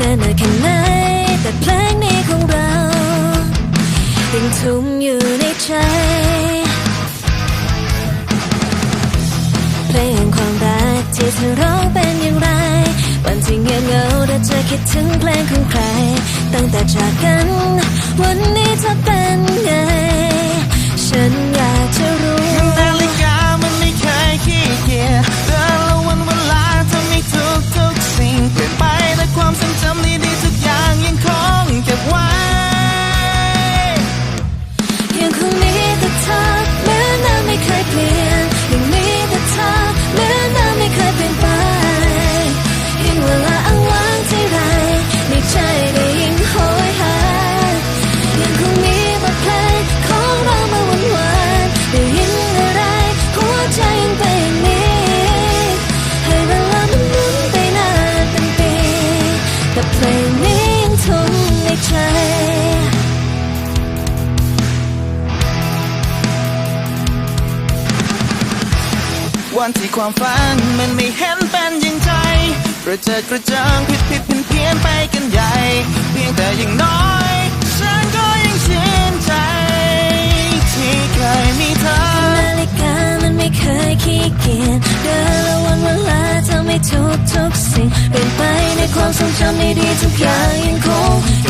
นานแค่ไหนแต่เพลงนี้ของเรายังทุ่มอยู่ในใจเพลงความรักที่เธอร้องเป็นอย่างไรวันที่เงียบเหงาเธอจะคิดถึงเพลงของใคร ตั้งแต่จากกัน วันที่ความฝันมันไม่เห็นเป็นอย่างใจกระเจิดกระเจิงผิดผิดเพี้ยนไปกันใหญ่ เพียงแต่อย่างน้อย ฉันก็ยังชื่นใจ ที่เคยมีเธอนาฬิกามันไม่เคยขี้เกียจเดินระวังเวลาเธอไม่ทุกทุกสิ่งเปลี่ยนไปในความทรงจำดีทุกอย่างยังคง